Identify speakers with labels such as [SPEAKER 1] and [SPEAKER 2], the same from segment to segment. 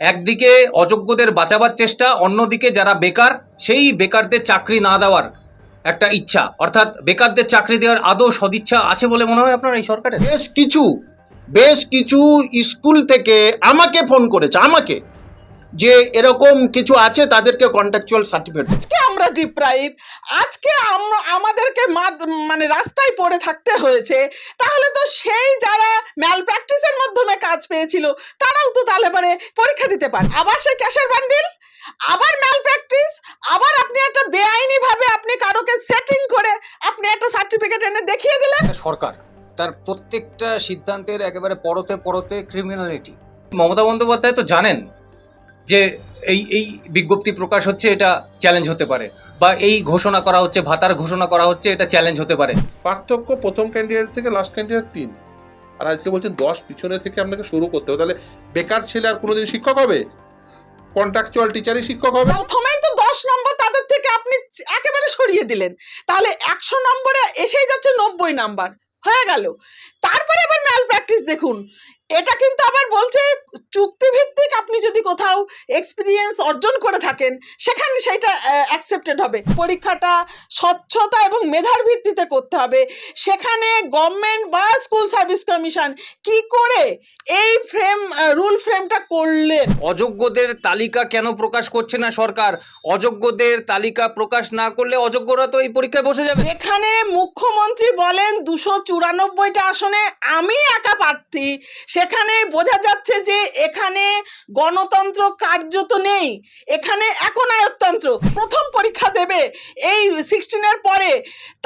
[SPEAKER 1] একদিকে অযোগ্যদের বাঁচাবার চেষ্টা, অন্যদিকে যারা বেকার, সেই বেকারদের চাকরি না দেওয়ার একটা ইচ্ছা। অর্থাৎ বেকারদের চাকরি দেওয়ার আদৌ সদিচ্ছা আছে বলে মনে হয় আপনার এই সরকারের?
[SPEAKER 2] বেশ কিছু বেশ কিছু স্কুল থেকে আমাকে ফোন করেছে, আমাকে। যে এরকম কিছু আছে তাদেরকে কন্ট্রাকচুয়াল সার্টিফিকেট
[SPEAKER 3] আজকে আমরা ডিপ্রাইভ আজকে আমরা আমাদেরকে মাদ- মানে রাস্তায় পড়ে থাকতে হয়েছে। তাহলে তো সেই যারা ম্যাল প্র্যাকটিসের মাধ্যমে কাজ পেয়েছিল তারাও তো তাহলে পরে পরীক্ষা দিতে পারে। আবার সেই ক্যাশের বান্ডিল আবার ম্যাল প্র্যাকটিস আবার আপনি একটা বেআইনি ভাবে আপনি কারোকে সেটিং করে আপনি একটা সার্টিফিকেট এনে দেখিয়ে দিলেন।
[SPEAKER 1] সরকার তার প্রত্যেকটা সিদ্ধান্তের একেবারে পরতে পরতে ক্রিমিনালিটি মমতা বন্দ্যোপাধ্যায় তো জানেন যে এই এই বিজ্ঞপ্তি প্রকাশ হচ্ছে এটা চ্যালেঞ্জ হতে পারে বা এই ঘোষণা করা হচ্ছে ভাতার ঘোষণা করা হচ্ছে এটা চ্যালেঞ্জ হতে পারে।
[SPEAKER 4] পার্থক্য প্রথম ক্যান্ডিডেট থেকে লাস্ট ক্যান্ডিডেট তিন। আর আজকে বলছেন দশ পিছনে থেকে আপনাকে শুরু করতে হবে। তাহলে বেকার ছেলে আর কোনোদিন শিক্ষক হবে? কন্ট্রাকচুয়াল টিচারই শিক্ষক হবে?
[SPEAKER 3] প্রথমেই তো দশ নম্বর তাদের থেকে আপনি একেবারে সরিয়ে দিলেন। তাহলে একশো নম্বরে এসেই যাচ্ছে নব্বই নাম্বার। হয়ে গেল। তারপরে আবার ম্যাল প্র্যাকটিস দেখুন। এটা কিন্তু আবার বলছে চুক্তিভিত্তিক আপনি যদি কোথাও এক্সপিরিয়েন্স অর্জন করে থাকেন সেখানে সেইটা অ্যাকসেপ্টেড হবে। পরীক্ষাটা স্বচ্ছতা এবং মেধার ভিত্তিতে করতে হবে। সেখানে গভর্নমেন্ট বা স্কুল সার্ভিস কমিশন কি করে এই ফ্রেম রুল ফ্রেমটা করলেন?
[SPEAKER 1] অযোগ্যদের তালিকা কেন প্রকাশ করছে না সরকার? অযোগ্যদের তালিকা প্রকাশ না করলে অযোগ্যরা তো এই পরীক্ষায় বসে যাবে।
[SPEAKER 3] এখানে মুখ্যমন্ত্রী বলেন দুশো চুরানব্বইটা আসনে আমি একা প্রার্থী সেখানে বোঝা যাচ্ছে যে এখানে গণতন্ত্র কার্যত নেই। এখানে একনায়কতন্ত্র প্রথম পরীক্ষা দেবে এই সিক্সটিনের পরে।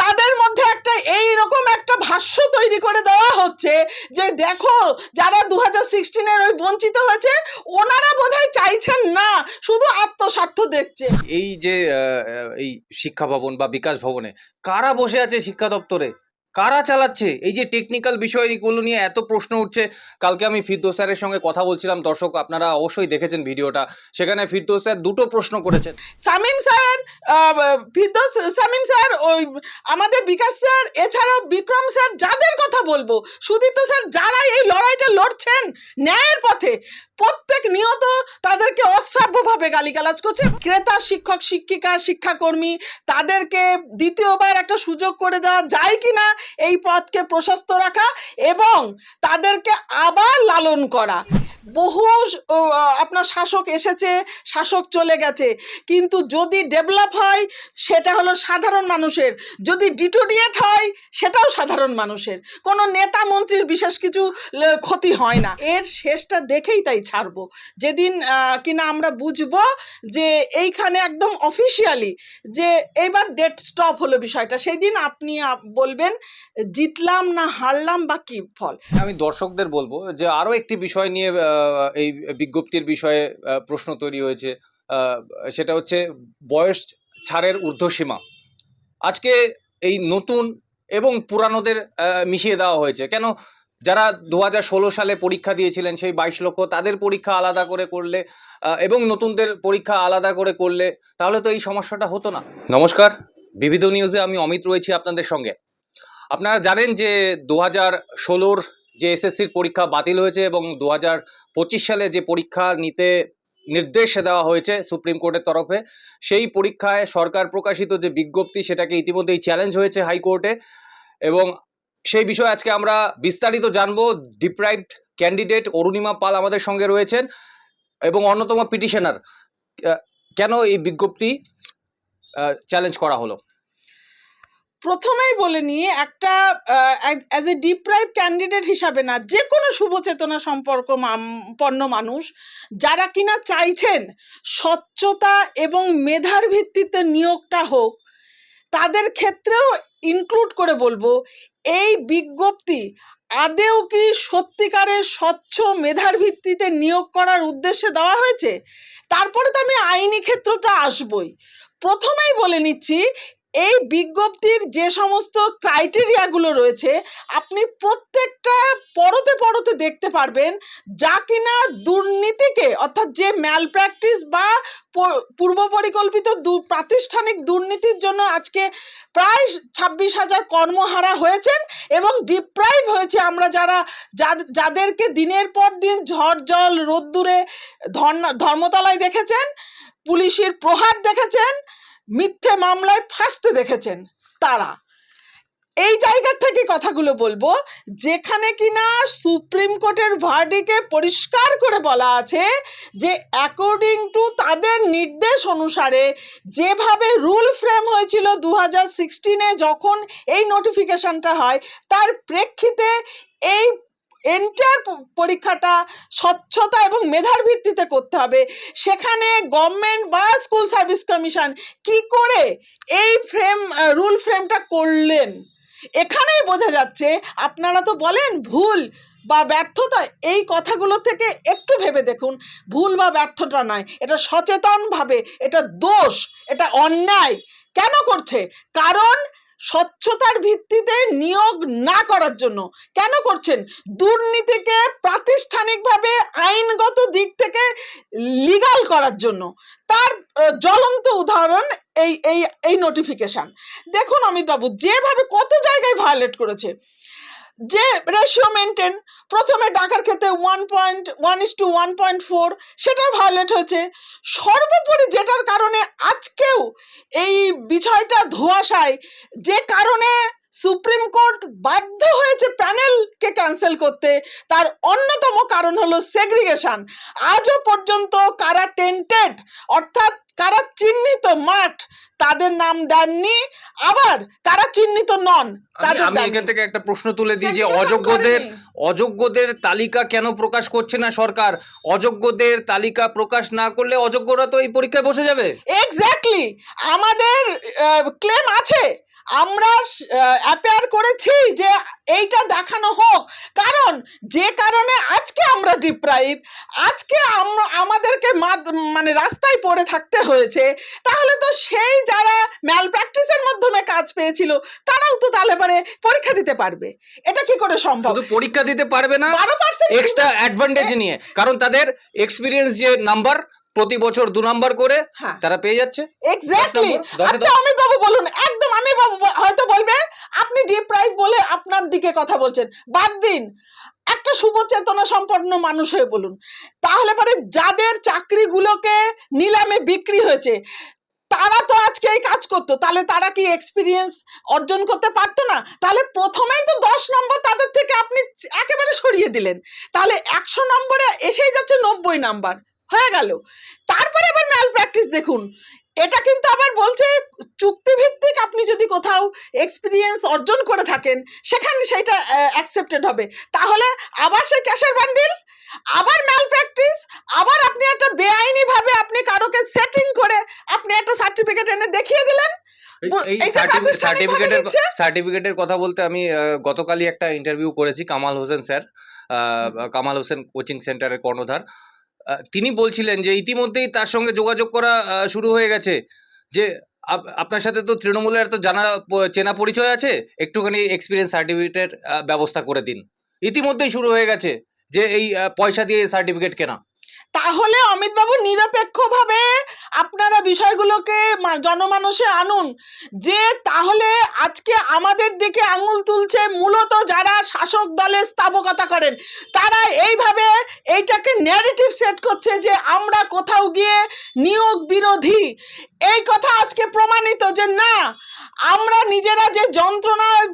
[SPEAKER 3] তাদের মধ্যে একটা এই রকম একটা ভাষ্য তৈরি করে দেওয়া হচ্ছে যে দেখো, যারা দু হাজার সিক্সটিনের ওই বঞ্চিত হয়েছে, ওনারা বোধহয় চাইছেন না, শুধু আত্মস্বার্থ দেখছে।
[SPEAKER 1] এই যে এই শিক্ষা ভবন বা বিকাশ ভবনে, কারা বসে আছে শিক্ষা দপ্তরে? কারা চালাচ্ছে? এই যে টেকনিক্যাল বিষয়গুলো নিয়ে এত প্রশ্ন উঠছে। কালকে আমি ফিরদোস স্যারের সঙ্গে কথা বলছিলাম। দর্শক আপনারা অবশ্যই দেখেছেন ভিডিওটা। সেখানে ফিরদোস স্যার দুটো প্রশ্ন করেছেন।
[SPEAKER 3] সামিম স্যার আহ, ফিরদৌস সামিম স্যার ওই আমাদের বিকাশ স্যার এছাড়াও বিক্রম স্যার যাদের কথা বলব সুদীপ্ত স্যার যারা এই লড়াইটা লড়ছেন ন্যায়ের পথে প্রত্যেক নিয়ত তাদেরকে অশ্রাব্যভাবে গালিগালাজ করছে। ক্রেতা শিক্ষক শিক্ষিকা শিক্ষাকর্মী তাদেরকে দ্বিতীয়বার একটা সুযোগ করে দেওয়া যায় কি না এই পথকে প্রশস্ত রাখা এবং তাদেরকে আবার লালন করা। বহু আপনার শাসক এসেছে, শাসক চলে গেছে। কিন্তু যদি ডেভেলপ হয়, সেটা হলো সাধারণ মানুষের। যদি ডিটোডিয়েট হয়, সেটাও সাধারণ মানুষের। কোনো নেতা মন্ত্রীর বিশেষ কিছু ক্ষতি হয় না। এর শেষটা দেখেই তাই ছাড়বো। যেদিন কিনা আমরা বুঝব যে এইখানে একদম অফিসিয়ালি যে এইবার ডেট স্টপ হলো বিষয়টা। সেই দিন আপনি বলবেন জিতলাম না হারলাম বা কি ফল?
[SPEAKER 1] আমি দর্শকদের বলব যে আরও একটি বিষয় নিয়ে এই বিজ্ঞপ্তির বিষয়ে প্রশ্ন তৈরি হয়েছে। সেটা হচ্ছে বয়স ছাড়ের ঊর্ধ্বসীমা। আজকে এই নতুন এবং পুরানোদের মিশিয়ে দেওয়া হয়েছে। কেন? যারা দু হাজার ষোলো সালে পরীক্ষা দিয়েছিলেন, সেই বাইশ লক্ষ তাদের পরীক্ষা আলাদা করে করলে এবং নতুনদের পরীক্ষা আলাদা করে করলে, তাহলে তো এই সমস্যাটা হতো না। নমস্কার। বিবিধ নিউজে আমি অমিত রয়েছি আপনাদের সঙ্গে। আপনারা জানেন যে দু হাজার ষোলোর যে এসএসসির পরীক্ষা বাতিল হয়েছে এবং দু হাজার পঁচিশ সালে যে পরীক্ষা নিতে নির্দেশ দেওয়া হয়েছে সুপ্রিম কোর্টের তরফে, সেই পরীক্ষায় সরকার প্রকাশিত যে বিজ্ঞপ্তি সেটাকে ইতিমধ্যেই চ্যালেঞ্জ হয়েছে হাইকোর্টে এবং সেই বিষয়ে আজকে আমরা বিস্তারিত জানব। ডিপ্রাইভড ক্যান্ডিডেট অরুণিমা পাল আমাদের সঙ্গে রয়েছেন এবং অন্যতম পিটিশনার। কেন এই বিজ্ঞপ্তি চ্যালেঞ্জ করা হলো?
[SPEAKER 3] প্রথমেই বলে নিয়ে একটা অ্যাজ এ ডিপ্রাইভ ক্যান্ডিডেট হিসাবে না যে কোনো শুভচেতনা সম্পর্ক পন্ন মানুষ, যারা কিনা চাইছেন স্বচ্ছতা এবং মেধার ভিত্তিতে নিয়োগটা হোক, তাদের ক্ষেত্রেও ইনক্লুড করে বলব, এই বিজ্ঞপ্তি আদেও কি সত্যিকারের স্বচ্ছ মেধার ভিত্তিতে নিয়োগ করার উদ্দেশ্যে দেওয়া হয়েছে? তারপরে তো আমি আইনি ক্ষেত্রটা আসবই। প্রথমেই বলে নিচ্ছি এই বিজ্ঞপ্তির যে সমস্ত ক্রাইটেরিয়াগুলো রয়েছে, আপনি প্রত্যেকটা পরতে পরতে দেখতে পারবেন যা কিনা দুর্নীতিকে, অর্থাৎ যে ম্যাল প্র্যাকটিস বা পূর্ব পরিকল্পিত প্রাতিষ্ঠানিক দুর্নীতির জন্য আজকে প্রায় ছাব্বিশ হাজার কর্মহারা হয়েছেন এবং ডিপ্রাইভ হয়েছে আমরা যারা যাদ- যাদেরকে দিনের পর দিন ঝড় জল, রোদ্দুরে ধর্মতলায় দেখেছেন, পুলিশের প্রহার দেখেছেন মিথ্যে মামলায় ফাঁসতে দেখেছেন তারা। এই জায়গা থেকে কথাগুলো বলব, যেখানে কিনা সুপ্রিম কোর্টের ভার্ডিকে পরিষ্কার করে বলা আছে যে অ্যাকর্ডিং টু তাদের নির্দেশ অনুসারে যেভাবে রুল ফ্রেম হয়েছিল দু হাজার সিক্সটিনে যখন এই নোটিফিকেশনটা হয়, তার প্রেক্ষিতে এই এন্টার পরীক্ষাটা স্বচ্ছতা এবং মেধার ভিত্তিতে করতে হবে। সেখানে গভর্নমেন্ট বা স্কুল সার্ভিস কমিশন কি করে এই ফ্রেম রুল ফ্রেমটা করলেন? এখানেই বোঝা যাচ্ছে, আপনারা তো বলেন ভুল বা ব্যর্থতা, এই কথাগুলো থেকে একটু ভেবে দেখুন। ভুল বা ব্যর্থতা নয় এটা সচেতনভাবে, এটা দোষ, এটা অন্যায় কেন করছে? কারণ স্বচ্ছতার ভিত্তিতে নিয়োগ না করার জন্য। কেন করছেন? দুর্নীতিকে প্রাতিষ্ঠানিকভাবে আইনগত দিক থেকে লিগাল করার জন্য। তার জ্বলন্ত উদাহরণ এই এই এই নোটিফিকেশান দেখুন অমিতবাবু, যেভাবে কত জায়গায় ভায়োলেট করেছে। যে রেশিও মেনটেন প্রথমে ডাকার ক্ষেত্রে one point one is two one point four সেটাও ভায়োলেট হয়েছে। সর্বোপরি যেটার কারণে আজকেও এই বিষয়টা ধোয়াশায়, যে কারণে সুপ্রিম কোর্ট বাধ্য হয়েছে প্যানেলকে ক্যান্সেল করতে, তার অন্যতম কারণ হলো সেগ্রিগেশন আজও পর্যন্ত কারা টেন্টেড অর্থাৎ কারা চিহ্নিত মাঠ তাদের নাম দেননি আবার কারা চিহ্নিত নন
[SPEAKER 1] আমি এখান থেকে একটা প্রশ্ন তুলে দিই যে অযোগ্যদের অযোগ্যদের তালিকা কেন প্রকাশ করছে না সরকার? অযোগ্যদের তালিকা প্রকাশ না করলে অযোগ্যরা তো এই পরীক্ষায় বসে যাবে।
[SPEAKER 3] এক্স্যাক্টলি আমাদের ক্লেম আছে। আমরা অ্যাপেয়ার করেছি যে এইটা দেখানো হোক। কারণ যে কারণে আজকে আমরা ডিপ্রাইভ আজকে আমরা আমাদেরকে মাদ- মানে রাস্তায় পড়ে থাকতে হয়েছে তাহলে তো সেই যারা ম্যাল প্র্যাকটিসের মাধ্যমে কাজ পেয়েছিল তারাও তো তাহলে পরে পরীক্ষা দিতে পারবে। এটা কি করে সম্ভব?
[SPEAKER 1] শুধু পরীক্ষা দিতে পারবে না
[SPEAKER 3] বারো পার্সেন্ট
[SPEAKER 1] এক্সট্রা অ্যাডভান্টেজ নিয়ে। কারণ তাদের এক্সপিরিয়েন্স যে নাম্বার প্রতি বছর দু নাম্বার করে
[SPEAKER 3] হ্যাঁ।
[SPEAKER 1] তারা পেয়ে যাচ্ছে।
[SPEAKER 3] এক্স্যাক্টলি আচ্ছা অমিত বাবু বলুন একদম আমি বাবু হয়তো বলবে আপনি ডিপ্রাইভ বলে আপনার দিকে কথা বলছেন। বাদ দিন। একটা শুভ চেতনা সম্পন্ন মানুষ হয়ে বলুন। তাহলে পরে যাদের চাকরিগুলোকে নিলামে বিক্রি হয়েছে তারা তো আজকে এই কাজ করতো। তাহলে তারা কি এক্সপিরিয়েন্স অর্জন করতে পারতো না? তাহলে প্রথমেই তো দশ নম্বর তাদের থেকে আপনি একেবারে সরিয়ে দিলেন। তাহলে একশো নম্বরে এসেই যাচ্ছে নব্বই নাম্বার হয়ে গেল। তারপরে আবার ম্যাল প্র্যাকটিস দেখুন। এটা কিন্তু আবার বলছে চুক্তিভিত্তিক আপনি যদি কোথাও এক্সপিরিয়েন্স অর্জন করে থাকেন সেখানে সেটা অ্যাকসেপ্টেড হবে। তাহলে আবার সেই ক্যাশের বান্ডিল আবার ম্যাল প্র্যাকটিস আবার আপনি একটা বেআইনি ভাবে আপনি কারোকে সেটিং করে আপনি একটা সার্টিফিকেট এনে দেখিয়ে দিলেন।
[SPEAKER 1] এই সার্টিফিকেটের সার্টিফিকেটের কথা বলতে আমি গতকালই একটা ইন্টারভিউ করেছি কামাল হোসেন স্যার কামাল হোসেন কোচিং সেন্টারের কর্ণধার। তিনি বলছিলেন যে ইতিমধ্যেই তার সঙ্গে যোগাযোগ করা শুরু হয়ে গেছে। যে আপ- আপনার সাথে তো তৃণমূলের তো জানা চেনা পরিচয় আছে, একটুখানি এক্সপিরিয়েন্স সার্টিফিকেটের ব্যবস্থা করে দিন। ইতিমধ্যেই শুরু হয়ে গেছে যে এই পয়সা দিয়ে সার্টিফিকেট কেনা।
[SPEAKER 3] তাহলে অমিতবাবু নিরপেক্ষভাবে আপনারা বিষয়গুলোকে জনমানসে আনুন। যে তাহলে আজকে আমাদের দিকে আঙুল তুলছে মূলত যারা শাসক দলের স্থাপকতা করেন। তারা এইভাবে এইটাকে ন্যারেটিভ সেট করছে যে আমরা কোথাও গিয়ে নিয়োগ বিরোধী। এই কথা আজকে প্রমাণিত যে না, আমরা নিজেরা যে যন্ত্রণায়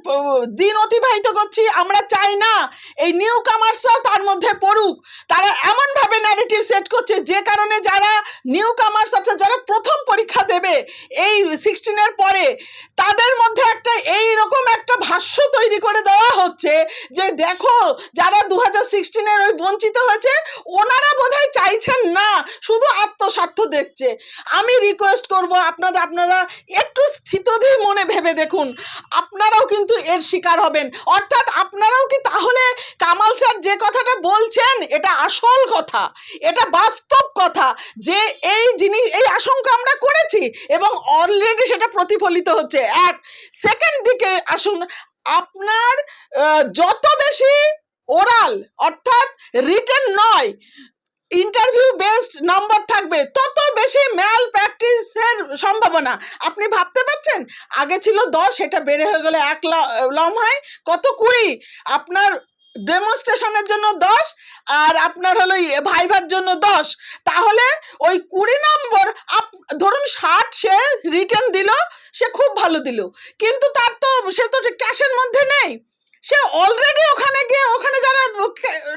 [SPEAKER 3] দিন অতিবাহিত করছি, আমরা চাই না এই নিউ কামার্সরাও তার মধ্যে পড়ুক। তারা এমনভাবে ন্যারেটিভ সেট করছে, যে কারণে যারা নিউ কামার্স অর্থাৎ যারা প্রথম পরীক্ষা দেবে, এই সিক্সটিনের পরে, তাদের মধ্যে একটা এই রকম একটা ভাষ্য তৈরি করে দেওয়া হচ্ছে যে দেখো যারা দু হাজার সিক্সটিনের ওই বঞ্চিত হয়েছে, ওনারা বোধহয় চাইছেন না, শুধু আত্মস্বার্থ দেখছে। আমি রিকোয়েস্ট করব আপনাদের আপনারা একটু স্থিতধী মনে ভেবে দেখুন, আপনারাও কিন্তু এর শিকার হবেন। অর্থাৎ আপনারাও কি তাহলে কামাল স্যার যে কথাটা বলছেন, এটা আসল কথা, এটা বাস্তব কথা, যে এই জিনিস, এই আশঙ্কা আমরা করেছি এবং অলরেডি সেটা প্রতিফলিত হচ্ছে। এক সেকেন্ড দিকে আসুন আপনার যত বেশি ওরাল অর্থাৎ রিটেন নয় ইন্টারভিউ বেসড নাম্বার থাকবে, তত বেশি ম্যাল প্র্যাকটিসের সম্ভাবনা। আপনি ভাবতে পারছেন? আগে ছিল দশ, সেটা বেড়ে হয়ে গেলে এক ল- লম্হায়, কত কুড়ি? আপনার ডেমনস্ট্রেশনের জন্য দশ, আর আপনার হলো ভাইভার জন্য দশ। তাহলে ওই কুড়ি নম্বর আপ- ধরুন ষাট সে রিটার্ন দিল, সে খুব ভালো দিল। কিন্তু তার তো, সে তো ক্যাশের মধ্যে নেই। সে অলরেডি ওখানে গিয়ে, ওখানে যারা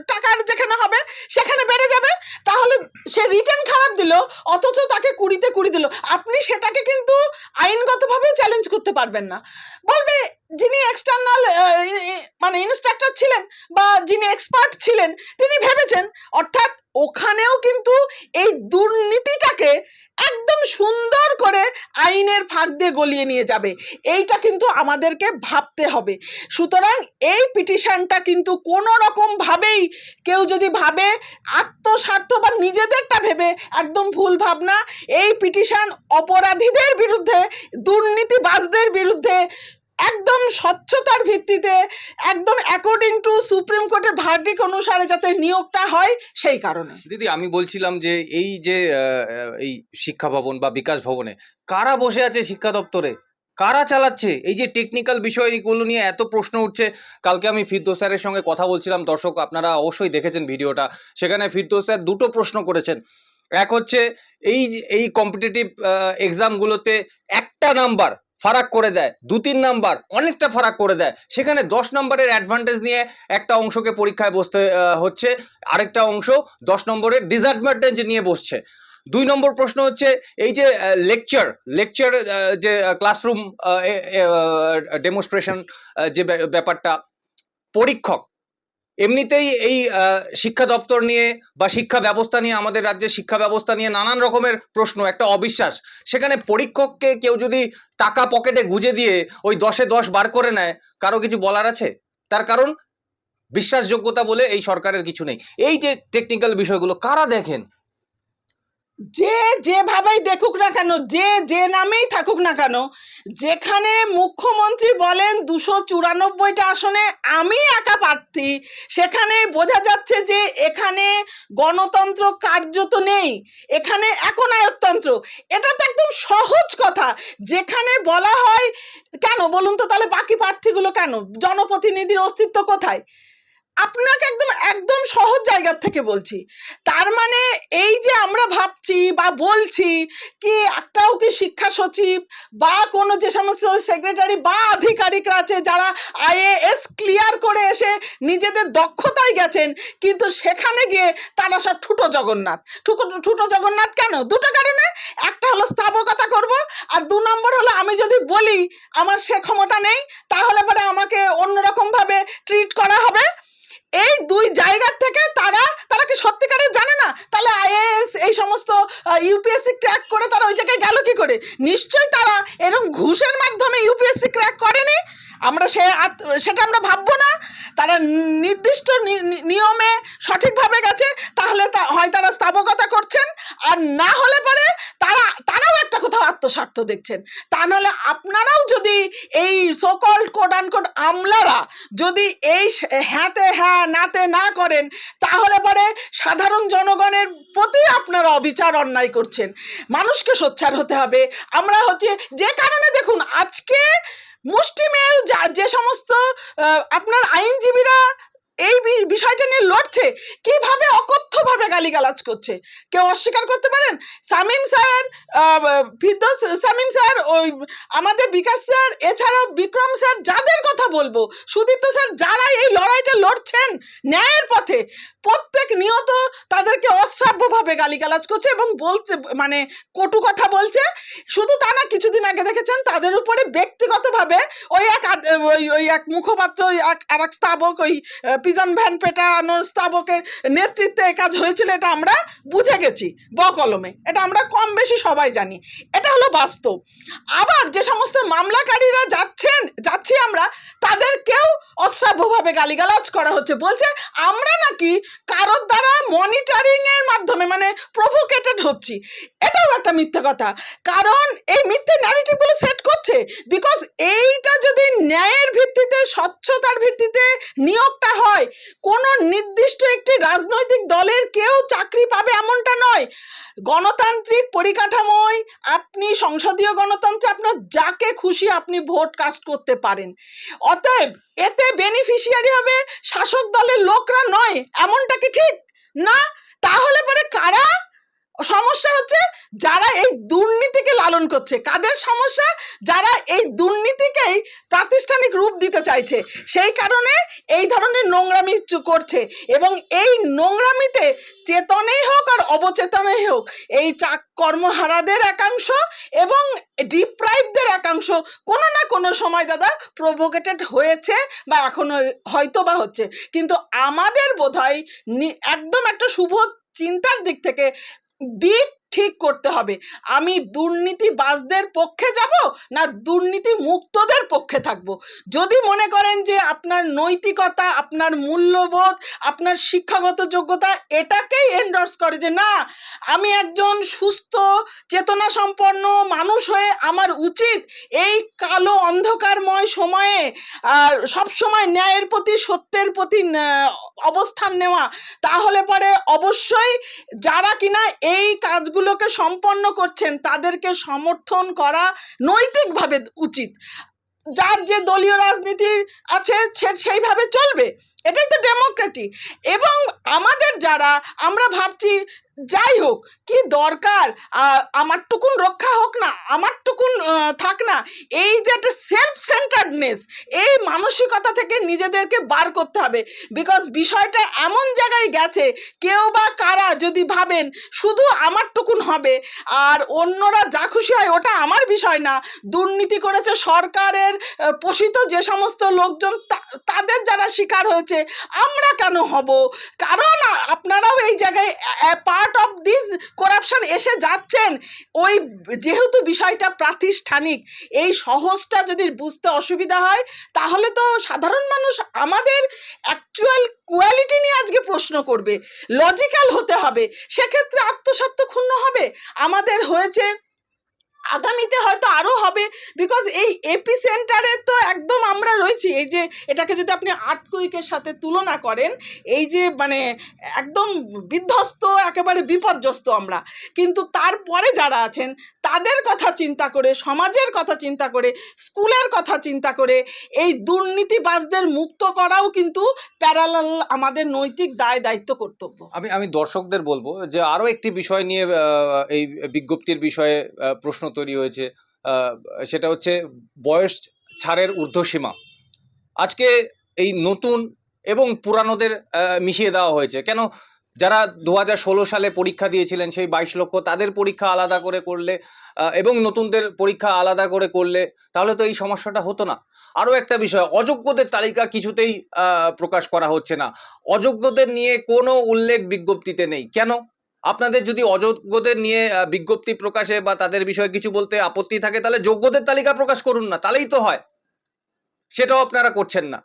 [SPEAKER 3] টাকার যেখানে হবে, সেখানে বেড়ে যাবে। তাহলে সে রিটার্ন খারাপ দিল, অথচ তাকে কুড়িতে কুড়ি দিল। আপনি সেটাকে কিন্তু আইনগতভাবে চ্যালেঞ্জ করতে পারবেন না। বলবে যিনি এক্সটার্নাল মানে ইনস্ট্রাক্টর ছিলেন বা যিনি এক্সপার্ট ছিলেন, তিনি ভেবেছেন, অর্থাৎ ওখানেও কিন্তু এই দুর্নীতিটাকে একদম সুন্দর করে আইনের ফাঁক দিয়ে গলিয়ে নিয়ে যাবে। এইটা কিন্তু আমাদেরকে ভাবতে হবে। সুতরাং এই পিটিশনটা কিন্তু কোনো রকম ভাবেই কেউ যদি ভাবে, আত্মস্বার্থ বা নিজেদেরটা ভেবে একদম ভুল ভাবনা, এই পিটিশন অপরাধীদের বিরুদ্ধে, দুর্নীতিবাজদের বিরুদ্ধে একদম স্বচ্ছতার ভিত্তিতে, একদম অ্যাকর্ডিং টু সুপ্রিম কোর্টের ভার্ডিক অনুসারে যাতে নিয়োগটা হয়, সেই কারণে।
[SPEAKER 1] দিদি, আমি বলছিলাম যে এই যে এই শিক্ষা ভবন বা বিকাশ ভবনে, কারা বসে আছে শিক্ষা দপ্তরে? কারা চালাচ্ছে? এই যে টেকনিক্যাল বিষয়গুলো নিয়ে এত প্রশ্ন উঠছে। কালকে আমি ফিরদোস স্যারের সঙ্গে কথা বলছিলাম। দর্শক, আপনারা অবশ্যই দেখেছেন ভিডিওটা। সেখানে ফিরদোস স্যার দুটো প্রশ্ন করেছেন। এক হচ্ছে, এই এই কম্পিটিটিভ এক্সামগুলোতে একটা নাম্বার ফারাক করে দেয়, দু তিন নাম্বার অনেকটা ফারাক করে দেয়। সেখানে দশ নম্বরের অ্যাডভান্টেজ নিয়ে একটা অংশকে পরীক্ষায় বসতে হচ্ছে, আরেকটা অংশ দশ নম্বরের ডিসঅ্যাডভান্টেজ নিয়ে বসছে। দুই নম্বর প্রশ্ন হচ্ছে, এই যে লেকচার লেকচার যে ক্লাসরুম ডেমোস্ট্রেশন যে, ব্যা- ব্যাপারটা, পরীক্ষক এমনিতেই এই শিক্ষা দপ্তর নিয়ে বা শিক্ষা ব্যবস্থা নিয়ে, আমাদের রাজ্যের শিক্ষা ব্যবস্থা নিয়ে নানান রকমের প্রশ্ন, একটা অবিশ্বাস। সেখানে পরীক্ষককে কেউ যদি টাকা পকেটে গুজে দিয়ে ওই দশে দশ বার করে নেয়, কারও কিছু বলার আছে? তার কারণ বিশ্বাসযোগ্যতা বলে এই সরকারের কিছু নেই। এই যে টেকনিক্যাল বিষয়গুলো, কারা দেখেন?
[SPEAKER 3] যে যেভাবেই দেখুক না কেন, যে যে নামেই থাকুক না কেন, যেখানে মুখ্যমন্ত্রী বলেন দুশো চুরানব্বইটা আসনে আমি একা প্রার্থী, সেখানে বোঝা যাচ্ছে যে এখানে গণতন্ত্র কার্যত নেই, এখানে এখন একনায়কতন্ত্র, এটা তো একদম সহজ কথা। যেখানে বলা হয়, কেন বলুন তো তাহলে বাকি প্রার্থীগুলো কেন? জনপ্রতিনিধির অস্তিত্ব কোথায়? আপনাকে একদম একদম সহজ জায়গার থেকে বলছি। তার মানে এই যে আমরা ভাবছি বা বলছি কি একটাও কি শিক্ষা সচিব বা কোনো যে সমস্ত সেক্রেটারি বা আধিকারিকরা আছে যারা আইএএস ক্লিয়ার করে এসে নিজেদের দক্ষতায় গেছেন, কিন্তু সেখানে গিয়ে তারা সব ঠুটো জগন্নাথ। ঠুটো ঠুটো জগন্নাথ কেন? দুটো কারণে। একটা হলো স্থাপকতা করব, আর দু নম্বর হলো আমি যদি বলি আমার সে ক্ষমতা নেই, তাহলে পরে আমাকে অন্যরকমভাবে ট্রিট করা হবে এই দুই জায়গার থেকে তারা তারা কি সত্যিকারের জানে না তাহলে আইএএস এই সমস্ত ইউপিএসসি ক্র্যাক করে তারা ওই জায়গায় গেল কি করে? নিশ্চয়ই তারা এরকম ঘুষের মাধ্যমে ইউপিএসসি ক্র্যাক করেনি? আমরা সে সেটা আমরা ভাববো না। তারা নির্দিষ্ট নিয়মে সঠিকভাবে গেছে, তাহলে হয় তারা স্থাপকতা করছেন, আর না হলে পরে তারা, তারাও একটা কোথাও আত্মস্বার্থ দেখছেন। তা নাহলে আপনারাও যদি এই সোকল্ড কোড আনকোড আমলারা যদি এই হ্যাঁতে হ্যাঁ নাতে না করেন, তাহলে পরে সাধারণ জনগণের প্রতি আপনারা অবিচার, অন্যায় করছেন। মানুষকে সোচ্চার হতে হবে। আমরা হচ্ছে যে কারণে দেখুন, আজকে মুষ্টিমেয় যা যে সমস্ত আপনার আইনজীবীরা এই বিষয়টা নিয়ে লড়ছে। কীভাবে অকথ্যভাবে গালিগালাজ করছে? কেউ অস্বীকার করতে পারেন? সামিম স্যার ফিরদৌস, সামিম স্যার, ওই আমাদের বিকাশ স্যার, এছাড়াও বিক্রম স্যার, যাদের কথা বলব, সুদীপ্ত স্যার যারা এই লড়াইটা লড়ছেন ন্যায়ের পথে, প্রত্যেক নিয়ত তাদেরকে অশ্রাব্যভাবে গালিগালাজ করছে এবং বলছে মানে কটু কথা বলছে। শুধু তা না, কিছুদিন আগে দেখেছেন, তাদের উপরে ব্যক্তিগতভাবে ওই এক ওই ওই এক মুখপাত্র, ওই এক আর এক স্থাপক ওই আহ, পি অভিযান ভ্যান পেটানোর স্তাবকের নেতৃত্বে কাজ হয়েছিল এটা আমরা বুঝে গেছি ব কলমে। এটা আমরা কম বেশি সবাই জানি। এটা হলো বাস্তব। আবার যে সমস্ত মামলাকারীরা যাচ্ছেন যাচ্ছি আমরা তাদেরকেও অশ্রাব্যভাবে গালিগালাজ করা হচ্ছে। বলছে আমরা নাকি কারোর দ্বারা মনিটরিং এর মাধ্যমে মানে প্রভোকেটেড হচ্ছি। এটাও একটা মিথ্যে কথা। কারণ এই মিথ্যে ন্যারেটিভগুলো সেট করছে বিকজ এইটা যদি ন্যায়ের ভিত্তিতে, স্বচ্ছতার ভিত্তিতে নিয়োগটা হয়, কোনো নির্দিষ্ট একটি রাজনৈতিক দলের কেউ চাকরি পাবে এমনটা নয়। গণতান্ত্রিক পরিকাঠামোয় আপনি, সংসদীয় গণতন্ত্রে আপনার যাকে খুশি আপনি ভোট কাস্ট করতে পারেন। অতএব এতে বেনিফিশিয়ারি হবে শাসক দলের লোকরা নয়। এমনটা কি ঠিক? না, তাহলে পরে কারা? সমস্যা হচ্ছে যারা এই দুর্নীতিকে লালন করছে। কাদের সমস্যা? যারা এই দুর্নীতিকেই প্রাতিষ্ঠানিক রূপ দিতে চাইছে। সেই কারণে এই ধরনের নোংরামি করছে এবং এই নোংরামিতে চেতনেই হোক আর অবচেতনেই হোক, এই চাক কর্মহারাদের একাংশ এবং ডিপ্রাইভদের একাংশ কোনো না কোনো সময় দাদা প্রভোকেটেড হয়েছে বা এখনও হয়তো বা হচ্ছে। কিন্তু আমাদের বোধহয় নি- একদম একটা শুভ চিন্তার দিক থেকে দিক ঠিক করতে হবে। আমি দুর্নীতিবাজদের পক্ষে যাব না দুর্নীতি মুক্তদের পক্ষে থাকব? যদি মনে করেন যে আপনার নৈতিকতা, আপনার মূল্যবোধ, আপনার শিক্ষাগত যোগ্যতা এটাকেই এন্ডর্স করে যে, না, আমি একজন সুস্থ চেতনা সম্পন্ন মানুষ হয়ে আমার উচিত এই কালো অন্ধকারময় সময়ে, আর সব সময় ন্যায়ের প্রতি, সত্যের প্রতি অবস্থান নেওয়া। তাহলে পরে অবশ্যই যারা কিনা এই কাজগুলোকে সম্পন্ন করছেন, তাদেরকে সমর্থন করা নৈতিকভাবে উচিত। যার যে দলীয় রাজনীতি আছে, সে সেইভাবে চলবে। এটাই তো ডেমোক্রেটি এবং আমাদের যারা, আমরা ভাবছি, যাই হোক, কি দরকার? আমার টুকুন রক্ষা হোক না, আমার টুকুন থাক না, এই যে একটা সেলফ সেন্টার্ডনেস এই মানসিকতা থেকে নিজেদেরকে বার করতে হবে। বিকজ বিষয়টা এমন জায়গায় গেছে, কেউ বা কারা যদি ভাবেন, শুধু আমার টুকুন হবে, আর অন্যরা যা খুশি হয়, ওটা আমার বিষয় না। দুর্নীতি করেছে সরকারের পোষিত যে সমস্ত লোকজন তাদের যারা শিকার হয়েছে আমরা কেন হব? কারণ আপনারাও এই জায়গায় পার্ট অফ দিস করাপশন এসে যাচ্ছেন। ওই যেহেতু বিষয়টা প্রাতিষ্ঠানিক, এই সহজটা যদি বুঝতে অসুবিধা হয়, তাহলে তো সাধারণ মানুষ আমাদের অ্যাকচুয়াল কোয়ালিটি নিয়ে আজকে প্রশ্ন করবে। লজিক্যাল হতে হবে। সেক্ষেত্রে আত্মসত্ত্ব ক্ষুণ্ণ হবে। আমাদের হয়েছে আগামীতে হয়তো আরও হবে বিকজ এই এপি সেন্টারে তো একদম আমরা রয়েছি। এই যে এটাকে যদি আপনি আর্টকুইকের সাথে তুলনা করেন, এই যে মানে একদম বিধ্বস্ত, একেবারে বিপর্যস্ত আমরা। কিন্তু তারপরে যারা আছেন, তাদের কথা চিন্তা করে, সমাজের কথা চিন্তা করে, স্কুলের কথা চিন্তা করে, এই দুর্নীতিবাজদের মুক্ত করাও কিন্তু প্যারালাল আমাদের নৈতিক দায়, দায়িত্ব, কর্তব্য।
[SPEAKER 1] আমি আমি দর্শকদের বলব যে আরও একটি বিষয় নিয়ে এই বিজ্ঞপ্তির বিষয়ে প্রশ্ন তৈরি হয়েছে সেটা হচ্ছে বয়স ছাড়ের ঊর্ধ্বসীমা। আজকে এই নতুন এবং পুরানোদের মিশিয়ে দেওয়া হয়েছে। কেন? যারা দু হাজার ষোলো সালে পরীক্ষা দিয়েছিলেন, সেই বাইশ লক্ষ তাদের পরীক্ষা আলাদা করে করলে এবং নতুনদের পরীক্ষা আলাদা করে করলে, তাহলে তো এই সমস্যাটা হতো না। আরও একটা বিষয়, অযোগ্যদের তালিকা কিছুতেই প্রকাশ করা হচ্ছে না। অযোগ্যদের নিয়ে কোনো উল্লেখ বিজ্ঞপ্তিতে নেই। কেন? আপনাদের যদি অযোগ্যদের নিয়ে বিজ্ঞপ্তি প্রকাশে বা তাদের বিষয়ে কিছু বলতে আপত্তি থাকে তাহলে যোগ্যদের তালিকা প্রকাশ করুন না তাহলেই তো হয়। সেটাও আপনারা করছেন না।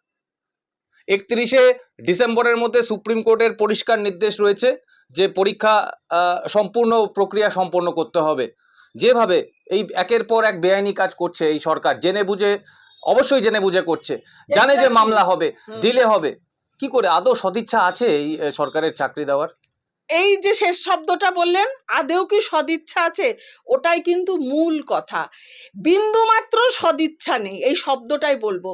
[SPEAKER 1] একত্রিশে ডিসেম্বরের মধ্যে সুপ্রিম কোর্টের পরিষ্কার নির্দেশ রয়েছে যে পরীক্ষা সম্পূর্ণ প্রক্রিয়া সম্পন্ন করতে হবে। যেভাবে এই একের পর এক বেআইনি কাজ করছে এই সরকার জেনে বুঝে অবশ্যই জেনে বুঝে করছে। জানে যে মামলা হবে ডিলে হবে। কি করে? আদৌ সদিচ্ছা আছে এই সরকারের চাকরি দেওয়ার?
[SPEAKER 3] এই যে শেষ শব্দটা বললেন, আদেও কি সদিচ্ছা আছে? ওটাই কিন্তু মূল কথা। বিন্দু মাত্র সদিচ্ছা নেই, এই শব্দটাই বলব।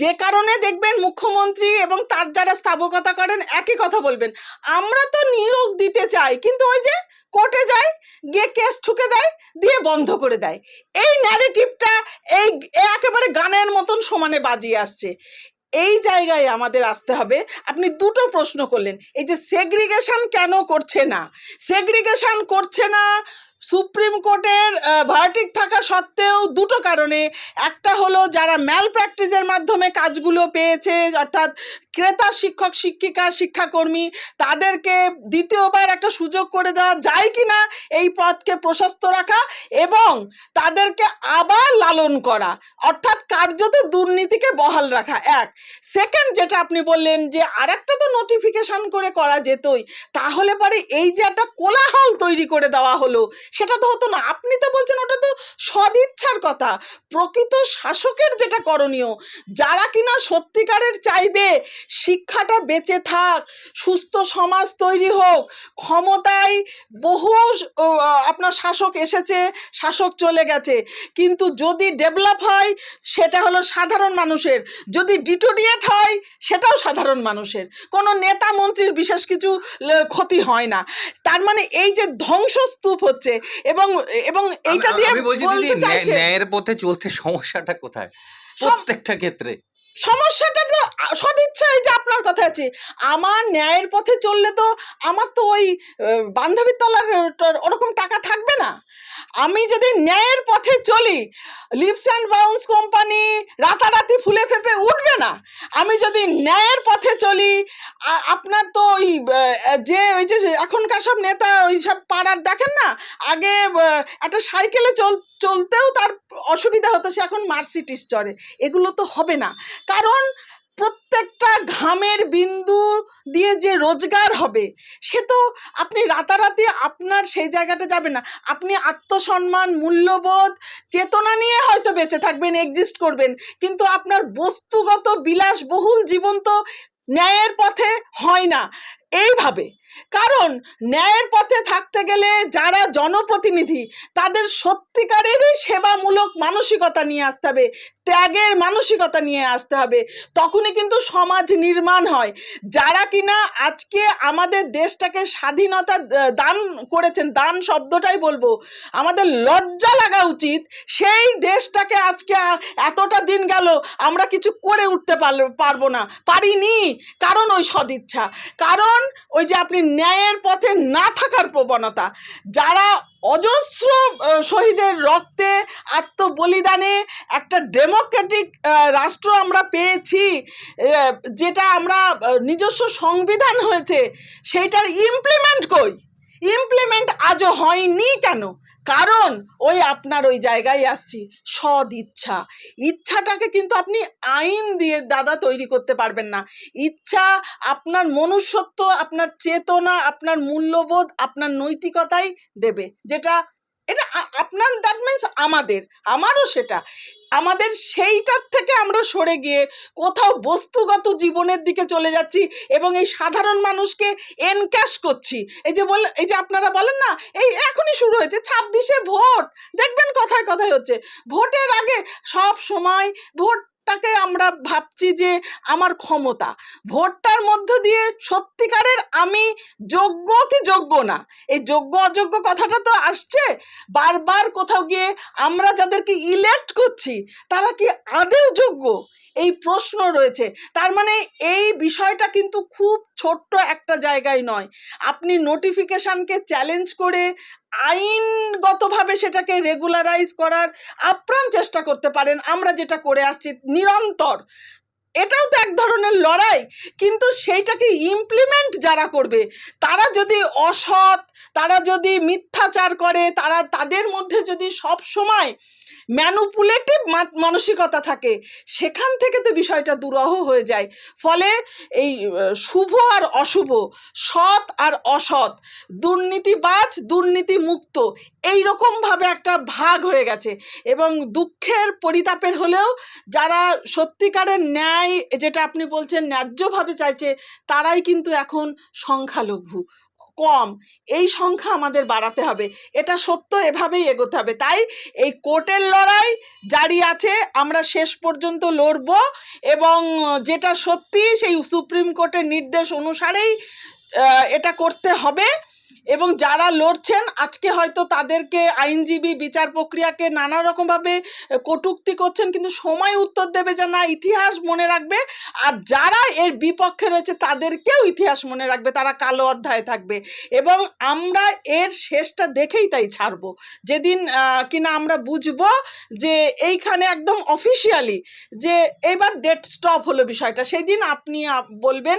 [SPEAKER 3] যে কারণে দেখবেন মুখ্যমন্ত্রী এবং তার যারা স্থাবকতা করেন একই কথা বলবেন। আমরা তো নিয়োগ দিতে চাই, কিন্তু ওই যে কোর্টে যায়, গিয়ে কেস ঠুকে দেয়, দিয়ে বন্ধ করে দেয়। এই ন্যারেটিভটা এই একেবারে গানের মতন সমানে বাজিয়ে আসছে। এই জায়গায় আমাদের আসতে হবে। আপনি দুটো প্রশ্ন করলেন। এই যে সেগ্রিগেশন কেন করছে না? সেগ্রিগেশন করছে না সুপ্রিম কোর্টের ভার্টিক থাকা সত্ত্বেও দুটো কারণে। একটা হলো যারা ম্যাল প্র্যাকটিসের মাধ্যমে কাজগুলো পেয়েছে, অর্থাৎ ক্রেতা, শিক্ষক, শিক্ষিকা, শিক্ষাকর্মী, তাদেরকে দ্বিতীয়বার একটা সুযোগ করে দেওয়া যায় কি না এই পথকে প্রশস্ত রাখা এবং তাদেরকে আবার লালন করা, অর্থাৎ কার্যত দুর্নীতিকে বহাল রাখা। এক সেকেন্ড যেটা আপনি বললেন যে আরেকটা তো নোটিফিকেশন করে করা যেতই, তাহলে পরে এই যে একটা কোলাহল তৈরি করে দেওয়া হলো সেটা তো হতো না। আপনি তো বলছেন ওটা তো সদিচ্ছার কথা। প্রকৃত শাসকের যেটা করণীয়, যারা কিনা সত্যিকারের চাইবে শিক্ষাটা বেঁচে থাক, সুস্থ সমাজ তৈরি হোক, ক্ষমতায় বহু আপনার শাসক এসেছে, শাসক চলে গেছে। কিন্তু যদি ডেভেলপ হয়, সেটা হলো সাধারণ মানুষের। যদি ডিটোডিয়েট হয়, সেটাও সাধারণ মানুষের। কোনো নেতা মন্ত্রীর বিশেষ কিছু ক্ষতি হয় না। তার মানে এই যে ধ্বংসস্তূপ হচ্ছে এবং এবং এইটা দিয়ে
[SPEAKER 1] আমি বলছি ন্যায়ের পথে চলতে সমস্যাটা কোথায়? প্রত্যেকটা ক্ষেত্রে।
[SPEAKER 3] সমস্যাটা তো সদিচ্ছা এই যে আপনার কথা আছে। আমার ন্যায়ের পথে চললে তো আমার তো ওই বান্ধবীর তলার ওরকম টাকা থাকবে না। আমি যদি ন্যায়ের পথে চলি, লিপস অ্যান্ড বাউন্স কোম্পানি রাতারাতি ফুলে ফেপে উঠবে না। আমি যদি ন্যায়ের পথে চলি আপনার তো ওই যে ওই যে এখনকার সব নেতা, ওই সব পাড়ার দেখেন না? আগে একটা সাইকেলে চল, চলতেও তার অসুবিধা হতো, সে এখন মার্সিটিস চড়ে। এগুলো তো হবে না। কারণ প্রত্যেকটা ঘামের বিন্দু দিয়ে যে রোজগার হবে, সে তো আপনি রাতারাতি আপনার সেই জায়গাটা যাবে না। আপনি আত্মসম্মান, মূল্যবোধ, চেতনা নিয়ে হয়তো বেঁচে থাকবেন এক্সিস্ট করবেন। কিন্তু আপনার বস্তুগত বিলাসবহুল জীবন তো ন্যায়ের পথে হয় না। এইভাবে। কারণ ন্যায়ের পথে থাকতে গেলে যারা জনপ্রতিনিধি, তাদের সত্যিকারেরই সেবামূলক মানসিকতা নিয়ে আসতে হবে, ত্যাগের মানসিকতা নিয়ে আসতে হবে। তখনই কিন্তু সমাজ নির্মাণ হয়। যারা কিনা আজকে আমাদের দেশটাকে স্বাধীনতা দান করেছেন, দান শব্দটাই বলব, আমাদের লজ্জা লাগা উচিত, সেই দেশটাকে আজকে এতটা দিন গেল, আমরা কিছু করে উঠতে পারব না। পারিনি, কারণ ওই সদিচ্ছা। কারণ ওই যে আপনি ন্যায়ের পথে না থাকার প্রবণতা। যারা অজস্র শহীদের রক্তে, আত্মবলিদানে একটা ডেমোক্রেটিক রাষ্ট্র আমরা পেয়েছি যেটা আমরা নিজস্ব সংবিধান হয়েছে, সেইটার ইমপ্লিমেন্ট কই? ইমপ্লিমেন্ট আজও হয়নি কেন? কারণ ওই আপনার ওই জায়গায় আসছি সদ ইচ্ছা। ইচ্ছাটাকে কিন্তু আপনি আইন দিয়ে দাদা তৈরি করতে পারবেন না। ইচ্ছা, আপনার মনুষ্যত্ব, আপনার চেতনা, আপনার মূল্যবোধ, আপনার নৈতিকতাই দেবে। যেটা, এটা আপনার দ্যাট মিন্স আমাদের, আমারও সেটা। আমাদের সেইটার থেকে আমরা সরে গিয়ে কোথাও বস্তুগত জীবনের দিকে চলে যাচ্ছি এবং এই সাধারণ মানুষকে এনক্যাশ করছি। এই যে বল এই যে আপনারা বলেন না, এই এখনই শুরু হয়েছে, ছাব্বিশে ভোট। দেখবেন কথায় কথায় হচ্ছে। ভোটের আগে সব সময় ভোটটাকে আমরা ভাবছি যে আমার ক্ষমতা। ভোটটার মধ্য দিয়ে সত্যিকারের আমি যোগ্য কি যোগ্য না? এই যোগ্য অযোগ্য কথাটা তো আসছে। বারবার কোথাও গিয়ে আমরা যাদেরকে ইলেক্ট করছি, তারা কি আদেও যোগ্য? এই প্রশ্ন রয়েছে। তার মানে এই বিষয়টা কিন্তু খুব ছোট্ট একটা জায়গায় নয়। আপনি নোটিফিকেশনকে চ্যালেঞ্জ করে আইনগতভাবে সেটাকে রেগুলারাইজ করার আপ্রাণ চেষ্টা করতে পারেন। আমরা যেটা করে আসছি, নিরন্তর। এটাও তো এক ধরনের লড়াই, কিন্তু সেইটাকে ইমপ্লিমেন্ট যারা করবে, তারা যদি অসৎ, তারা যদি মিথ্যাচার করে, তারা তাদের মধ্যে যদি সব সময় ম্যানুপুলেটিভ মানসিকতা থাকে। সেখান থেকে তো বিষয়টা দুরহ হয়ে যায়। ফলে এই শুভ আর অশুভ, সৎ আর অসৎ, দুর্নীতিবাজ দুর্নীতি মুক্ত এই রকমভাবে একটা ভাগ হয়ে গেছে। এবং দুঃখের পরিতাপের হলেও যারা সত্যিকারের ন্যায়, যেটা আপনি বলছেন, ন্যায্যভাবে চাইছে, তারাই কিন্তু এখন সংখ্যালঘু। কম, এই সংখ্যা আমাদের বাড়াতে হবে। এটা সত্য, এভাবেই এগোতে হবে। তাই এই কোর্টের লড়াই জারি আছে, আমরা শেষ পর্যন্ত লড়ব এবং যেটা সত্যি সেই সুপ্রিম কোর্টের নির্দেশ অনুসারেই এটা করতে হবে। এবং যারা লড়ছেন, আজকে হয়তো তাদেরকে আইনজীবী বিচার প্রক্রিয়াকে নানা রকমভাবে কটূক্তি করছেন, কিন্তু সময় উত্তর দেবে যে না, ইতিহাস মনে রাখবে। আর যারা এর বিপক্ষে রয়েছে, তাদেরকেও ইতিহাস মনে রাখবে, তারা কালো অধ্যায়ে থাকবে। এবং আমরা এর শেষটা দেখেই তাই ছাড়বো। যেদিন কিনা আমরা বুঝব যে এইখানে একদম অফিসিয়ালি যে এবার ডেট স্টপ হলো বিষয়টা সেই দিন আপনি বলবেন,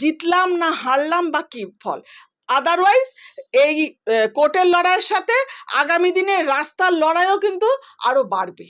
[SPEAKER 3] জিতলাম না হারলাম বা কি ফল? আদারওয়াইজ এই কোর্টের লড়াইয়ের সাথে আগামী দিনে রাস্তার লড়াইও কিন্তু আরও বাড়বে।